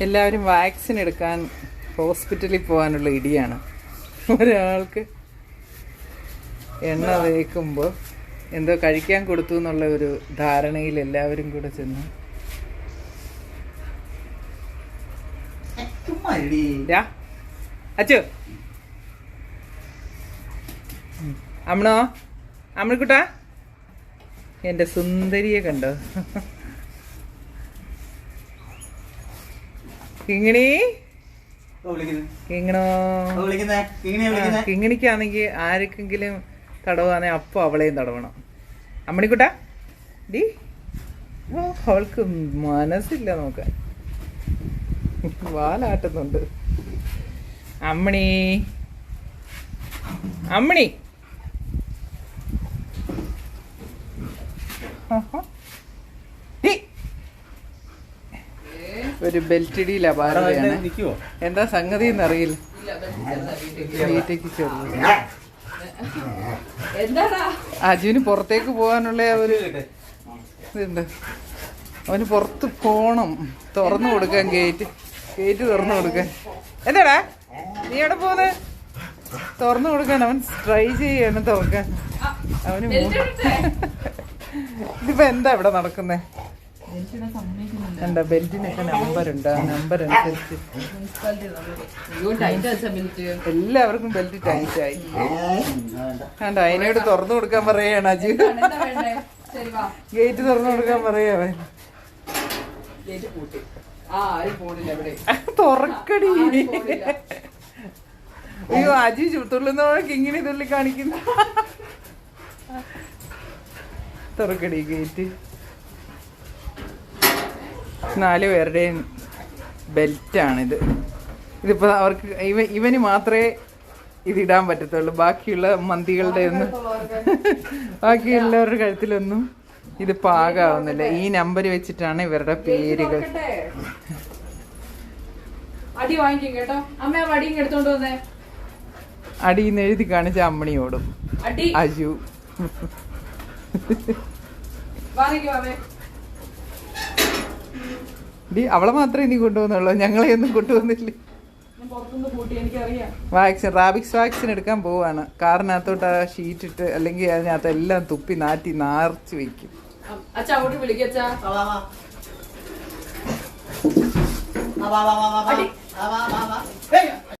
എല്ലാവരും വാക്സിൻ എടുക്കാൻ ഹോസ്പിറ്റലിൽ പോകാനുള്ള ഇടിയാണ്. ഒരാൾക്ക് എണ്ണ തേക്കുമ്പോൾ എന്തോ കഴിക്കാൻ കൊടുത്തു എന്നുള്ള ഒരു ധാരണയിൽ എല്ലാവരും കൂടെ ചെന്ന്. അച്ചു. അമ്മണോ? അമ്മണിക്കുട്ടാ എന്റെ സുന്ദരിയെ കണ്ടോ? കിങ്ങിണി. കിങ്ങണോ. കിങ്ങിണിക്കാണെങ്കിൽ ആർക്കെങ്കിലും തടവാന്നെ അപ്പോൾ അവളെയും തടവണം. അമ്മണിക്കുട്ടാ ഡി. അവൾക്ക് മനസ്സില്ല നോക്കാൻ വാലാട്ടുന്നുണ്ട്. അമ്മണി. അമ്മണി. ആഹാ. ഒരു ബാലയാണ് വന്ന് എന്താ സംഗതി എന്നറിയില്ല. വീട്ടേക്ക് ചെറുത് എന്താടാ? അജുവിന് പുറത്തേക്ക് പോകാനുള്ള ഒരു. ഇതുണ്ട്. അവന് പുറത്ത് പോണം. തുറന്നു കൊടുക്കാൻ ഗേറ്റ് ഗേറ്റ് തുറന്നു കൊടുക്കാൻ. എന്താടാ? നീ എവിടെ പോന്നെ? തുറന്നു കൊടുക്കാൻ അവൻ ട്രൈ ചെയ്യാണ് തുറക്കാൻ. അവന്? ഇതിപ്പോ എന്താ ഇവിടെ നടക്കുന്നേ? എന്താ ബെൽറ്റിനൊക്കെ നമ്പർ ഉണ്ട്. ആ നമ്പർ അനുസരിച്ച്. എല്ലാവർക്കും ബെൽറ്റ് ടൈറ്റ് ആയി. കണ്ട അതിനോട് തുറന്നു കൊടുക്കാൻ പറയാണ് അജു. ഗേറ്റ് തുറന്നു കൊടുക്കാൻ പറയാ അവൻ. തുറക്കടി. അയ്യോ അജി തുള്ളുന്നവഴക്ക് ഇങ്ങനെ തുള്ളി കാണിക്കുന്നു തുറക്കടി ഗേറ്റ്. നാല് പേരുടെയും ബെൽറ്റാണിത്. ഇതിപ്പോൾ അവർക്ക് ഇവ ഇവന് മാത്രമേ ഇതിടാൻ പറ്റത്തുള്ളൂ. ബാക്കിയുള്ള മന്തികളുടെ ഒന്നും ബാക്കിയുള്ളവരുടെ കഴുത്തിലൊന്നും ഇത് പാകാവുന്നില്ല. ഈ നമ്പർ വെച്ചിട്ടാണ് ഇവരുടെ പേരുകൾ. അടി വാങ്ങിക്കും കേട്ടോ. അമ്മ ആ വടിയും എടുത്തോണ്ട് വന്നേ. അടിയിൽ എഴുതി കാണിച്ച അമ്മണിയോടും അടി. അജു. വാങ്ങിക്കോ അമ്മേ. ഡി അവളെ മാത്രമേ നീ കൊണ്ടുവന്നുള്ളൂ. ഞങ്ങളെ ഒന്നും കൊണ്ടുപോകുന്നില്ല വാക്സിൻ റാബിക്സ് വാക്സിൻ എടുക്കാൻ പോവാണ്. കാറിനകത്തോട്ട് ആ ഷീറ്റ് ഇട്ട് അല്ലെങ്കിൽ അതിനകത്ത് എല്ലാം തുപ്പി നാറ്റി നാർച്ച് വെക്കും. അച്ഛാ.